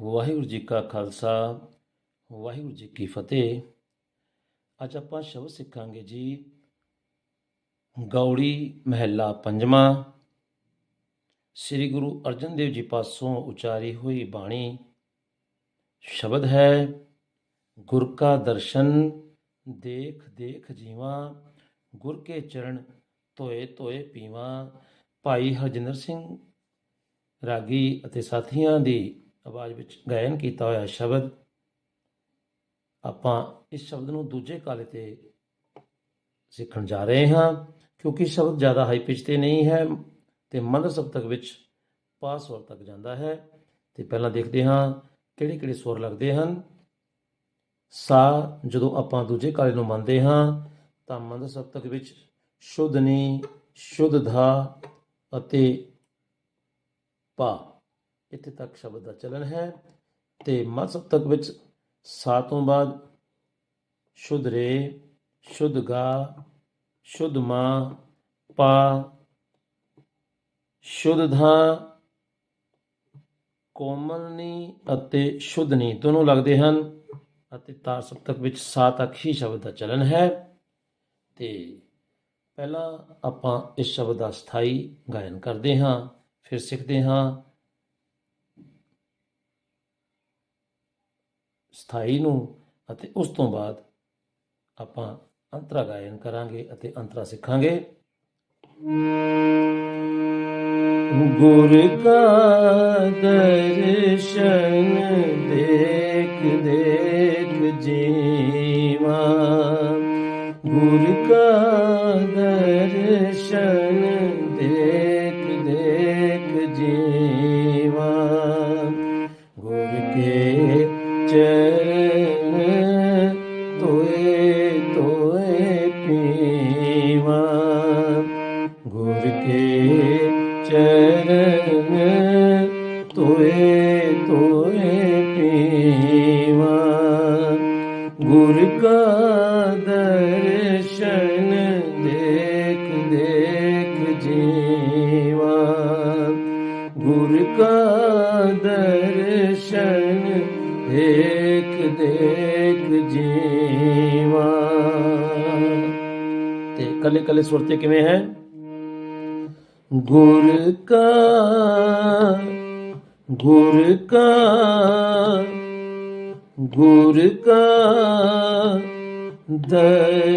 ਵਾਹਿਗੁਰੂ ਜੀ ਕਾ ਖਾਲਸਾ, ਵਾਹਿਗੁਰੂ ਜੀ ਕੀ ਫਤਿਹ। ਅੱਜ ਆਪਾਂ ਸ਼ਬਦ ਸਿੱਖਾਂਗੇ ਜੀ, ਗੌੜੀ ਮਹਿਲਾ ਪੰਜਵਾਂ। ਸ੍ਰੀ ਗੁਰੂ ਅਰਜਨ ਦੇਵ ਜੀ ਪਾਸੋਂ ਉਚਾਰੀ ਹੋਈ ਬਾਣੀ ਸ਼ਬਦ ਹੈ, ਗੁਰ ਕਾ ਦਰਸ਼ਨ, ਦੇਖ ਦੇਖ ਜੀਵਾਂ, ਗੁਰ ਕੇ ਚਰਨ ਧੋਏ ਧੋਏ ਪੀਵਾਂ। ਭਾਈ ਹਰਜਿੰਦਰ ਸਿੰਘ ਰਾਗੀ ਅਤੇ ਸਾਥੀਆਂ ਦੀ ਆਵਾਜ਼ ਵਿੱਚ ਗਾਇਨ ਕੀਤਾ ਹੋਇਆ ਸ਼ਬਦ, ਆਪਾਂ ਇਸ ਸ਼ਬਦ ਨੂੰ ਦੂਜੇ ਕਾਲੇ ਤੇ ਸਿੱਖਣ ਜਾ ਰਹੇ ਹਾਂ, ਕਿਉਂਕਿ ਸ਼ਬਦ ਜ਼ਿਆਦਾ ਹਾਈ ਪਿਚ ਤੇ ਨਹੀਂ ਹੈ ਤੇ ਮੰਦ ਸਬਤਕ ਵਿੱਚ ਪਾਸ ਸਵਰ ਤੱਕ ਜਾਂਦਾ ਹੈ। ਤੇ ਪਹਿਲਾਂ ਦੇਖਦੇ ਹਾਂ ਕਿਹੜੇ ਕਿਹੜੇ ਸੁਰ ਲੱਗਦੇ ਹਨ। ਸਾ ਜਦੋਂ ਆਪਾਂ ਦੂਜੇ ਕਾਲੇ ਨੂੰ ਮੰਨਦੇ ਹਾਂ, ਤਾਂ ਮੰਦ ਸਬਤਕ ਵਿੱਚ ਸ਼ੁੱਧ ਨੀ, ਸ਼ੁੱਧ ਧਾ ਅਤੇ ਪਾ। ਇੱਥੇ ਤੱਕ ਸ਼ਬਦ ਦਾ ਚਲਨ ਹੈ। ਤੇ ਮੱਧ ਸਪਤਕ ਵਿੱਚ ਸਾ ਤੋਂ ਬਾਅਦ ਸ਼ੁੱਧ ਰੇ, ਸ਼ੁੱਧ ਗਾ, ਸ਼ੁੱਧ ਮਾ, ਪਾ, ਸ਼ੁੱਧ ਧਾ ਕੋਮਲਨੀ ਅਤੇ ਸ਼ੁੱਧਨੀ ਦੋਨੋਂ ਲੱਗਦੇ ਹਨ ਅਤੇ ਤਾਰ ਸਪਤਕ ਵਿੱਚ ਸਾ ਤੱਕ ਹੀ ਸ਼ਬਦ ਦਾ ਚਲਨ ਹੈ। ਤੇ ਪਹਿਲਾਂ ਆਪਾਂ ਇਸ ਸ਼ਬਦ ਦਾ ਸਥਾਈ ਗਾਇਨ ਕਰਦੇ ਹਾਂ, ਫਿਰ ਸਿੱਖਦੇ ਹਾਂ। ਸਥਾਈ ਨੂੰ ਅਤੇ ਉਸ ਤੋਂ ਬਾਅਦ ਆਪਾਂ ਅੰਤਰਾ ਗਾਇਨ ਕਰਾਂਗੇ ਅਤੇ ਅੰਤਰਾ ਸਿੱਖਾਂਗੇ। ਗੁਰ ਕਾ ਦਰਸ਼ਨ ਦੇਖ ਦੇਖ ਜੀਵਾ। ਗੁਰ ਕਾ ਦਰਸ਼ਨ ਦੇਖ ਦੇਖ ਜੀਵਾ। ਚਰਨ ਤੋਏ ਤੋਏ ਪੀਵਾ ਗੁਰ ਕਾ ਦਰਸ਼ਨ ਦੇਖ ਦੇਖ ਜੀਵਾ ਗੁਰ ਕਾ ਦਰਸ਼ਨ ਦੇਖ ਦੇਖ ਜੀਵਾ ਤੇ ਕੱਲੇ ਕੱਲੇ ਸੁਰ ਤੇ ਕਿਵੇਂ ਹੈ ਗੁਰ ਕਾ ਗੁਰ ਕਾ ਗੁਰ ਕਾ ਦਰਸ਼ਨ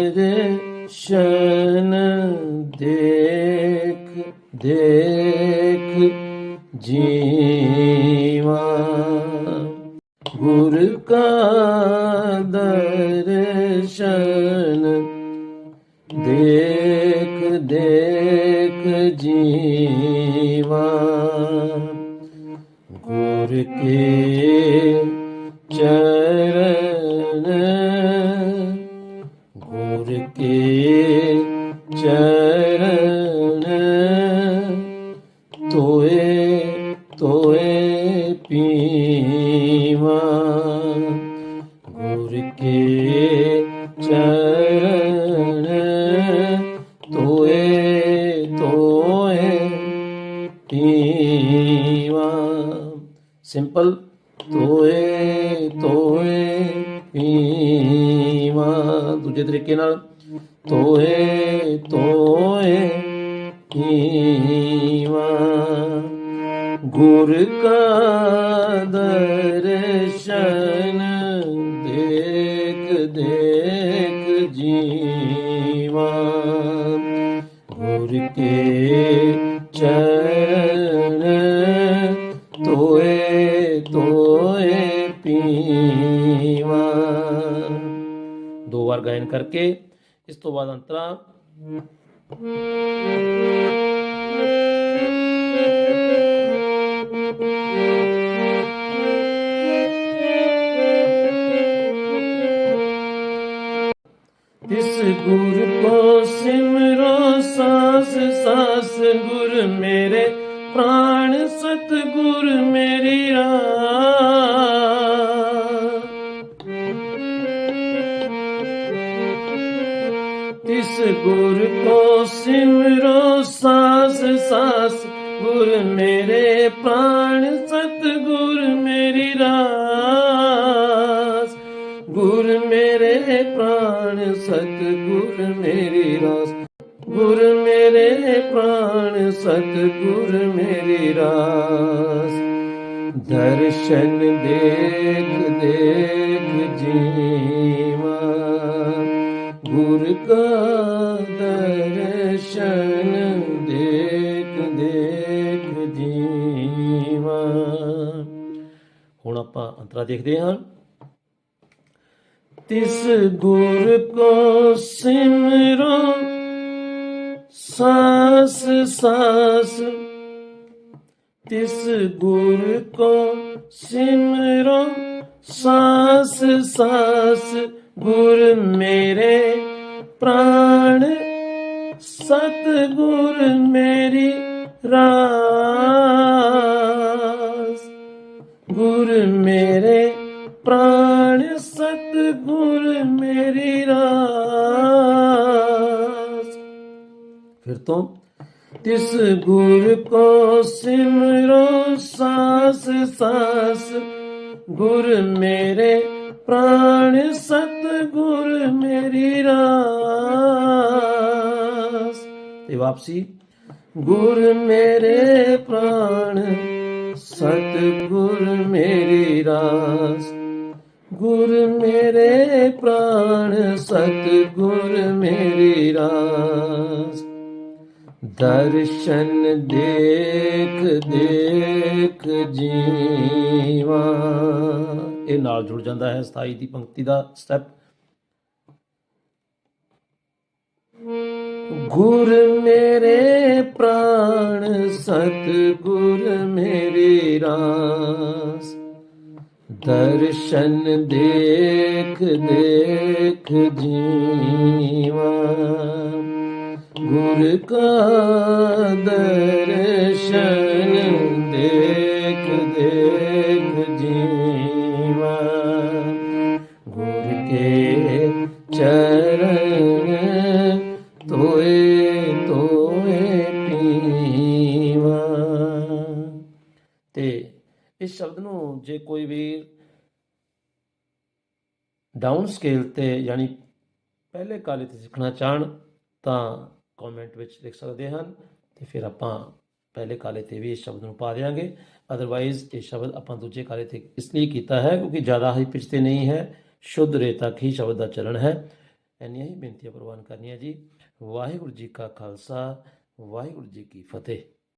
ਦੇਖ ਦੇਖ ਜੀਵਾ। ਗੁਰ ਕਾ ਦਰਸ਼ਨ ਦੇਖ ਦੇਖ ਜੀਵਾ ਗੁਰ ਕੇ ਚਰਨ ਗੁਰ ਕੇ ਚਰਨ ਤੋਏ ਤੋਏ ਪੀਵਾ ਪੀਵਾ ਸਿੰਪਲ ਤੋਏ ਤੋਏ ਪੀਵਾ। ਦੂਜੇ ਤਰੀਕੇ ਨਾਲ ਤੋਏ ਤੋਏ ਪੀਵਾ। ਗੁਰ ਕਾ ਦਰਸ਼ਨ ਦੇਖ ਦੇਖ ਜੀਵਾ। ਗੁਰ ਕੇ ਕਰਕੇ ਇਸ ਤੋਂ ਬਾਅਦ ਅੰਤਰਾ ਤਿਸ ਗੁਰ ਕੋ ਸਿਮਰੋ ਸਾਸ ਸਾਸ ਗੁਰ ਮੇਰੇ ਪ੍ਰਾਣ ਸਤ ਗੁਰ ਮੇਰੀ ਰਾ ਗੁਰ ਕੋ ਸਿਮਰੋ ਸਾਸ ਸਾਸ, ਗੁਰ ਮੇਰੇ ਪ੍ਰਾਣ, ਸਤਿਗੁਰ ਮੇਰੀ ਰਾਸ। ਗੁਰ ਮੇਰੇ ਪ੍ਰਾਣ, ਸਤਿਗੁਰ ਮੇਰੀ ਰਾਸ। ਗੁਰ ਮੇਰੇ ਪ੍ਰਾਣ, ਸਤਿਗੁਰ ਮੇਰੀ ਰਾਸ। ਦਰਸ਼ਨ ਦੇਖ ਦੇਖ ਜੀਵਾ ਗੁਰ ਕਾ ਦਰਸ਼ਨ ਦੇਖ ਦੇਖ ਜੀਵਾ। ਹੁਣ ਆਪਾਂ ਅੰਤਰਾ ਦੇਖਦੇ ਹਾਂ। ਤਿਸ ਗੁਰ ਕੋ ਸਿਮਰੋ ਸਾਸ ਸਾਸ। ਤਿਸ ਗੁਰ ਕੋ ਸਿਮਰੋ ਸਾਸ ਸਾਸ। ਗੁਰ ਮੇਰੇ ਪ੍ਰਾਣ ਸਤ ਗੁਰ ਮੇਰੀ ਰਾਸ। ਗੁਰ ਮੇਰੇ ਪ੍ਰਾਣ ਸਤ ਗੁਰ ਮੇਰੀ ਰਾਸ। ਫਿਰ ਤੋਂ ਤਿਸ ਗੁਰ ਕੋ ਸਿਮਰੋ ਸਾਸ ਸਾਸ, ਗੁਰ ਮੇਰੇ ਪ੍ਰਾਣ ਸਤ ਗੁਰ ਮੇਰੀ ਰਾਸ। ਤੇ ਵਾਪਸੀ। ਗੁਰ ਮੇਰੇ ਪ੍ਰਾਣ ਸਤ ਗੁਰ ਮੇਰੀ ਰਾਸ। ਗੁਰ ਮੇਰੇ ਪ੍ਰਾਣ ਸਤ ਗੁਰ ਮੇਰੀ ਰਾਸ। ਦਰਸ਼ਨ ਦੇਖ ਦੇਖ ਜੀਵਾ। ਇਹ ਨਾਲ ਜੁੜ ਜਾਂਦਾ ਹੈ। 27 ਦੀ ਪੰਕਤੀ ਦਾ ਸਟੈਪ ਗੁਰ ਮੇਰੇ ਪ੍ਰਾਣ ਸਤ ਗੁਰ ਮੇਰੇ ਰਾਸ। ਦਰਸ਼ਨ ਦੇਖ ਦੇਖ ਜੀਵਾ। ਗੁਰ ਕਾ ਦਰਸ਼ਨ ਦੇਖ ਦੇਖ ਤੇ ਇਸ ਸ਼ਬਦ ਨੂੰ ਜੇ ਕੋਈ ਵੀ ਡਾਊਨ ਸਕੇਲ ਤੇ ਯਾਨੀ ਪਹਿਲੇ ਕਾਲੇ ਤੇ ਸਿੱਖਣਾ ਚਾਹਣ ਤਾਂ ਕਮੈਂਟ ਵਿੱਚ ਲਿਖ ਸਕਦੇ ਹਨ ਤੇ ਫਿਰ ਆਪਾਂ ਪਹਿਲੇ ਕਾਲੇ ਤੇ ਵੀ ਇਸ ਸ਼ਬਦ ਨੂੰ ਪਾ ਦਿਆਂਗੇ। ਅਦਰਵਾਈਜ਼ ਇਹ ਸ਼ਬਦ ਆਪਾਂ ਦੂਜੇ ਕਾਲੇ ਤੇ ਇਸ ਲਈ ਕੀਤਾ ਹੈ ਕਿਉਂਕਿ ਜ਼ਿਆਦਾ ਹੀ ਪਿਛਤੇ ਨਹੀਂ ਹੈ, ਸ਼ੁੱਧ ਰੇਤਕ ਹੀ ਸ਼ਬਦ ਦਾ ਚੱਲਣ ਹੈ। ਇੰਨੀਆਂ ਹੀ ਬੇਨਤੀਆਂ ਪ੍ਰਵਾਨ ਕਰਨੀਆਂ ਜੀ। ਵਾਹਿਗੁਰੂ ਜੀ ਕਾ ਖਾਲਸਾ, ਵਾਹਿਗੁਰੂ ਜੀ ਕੀ ਫਤਿਹ।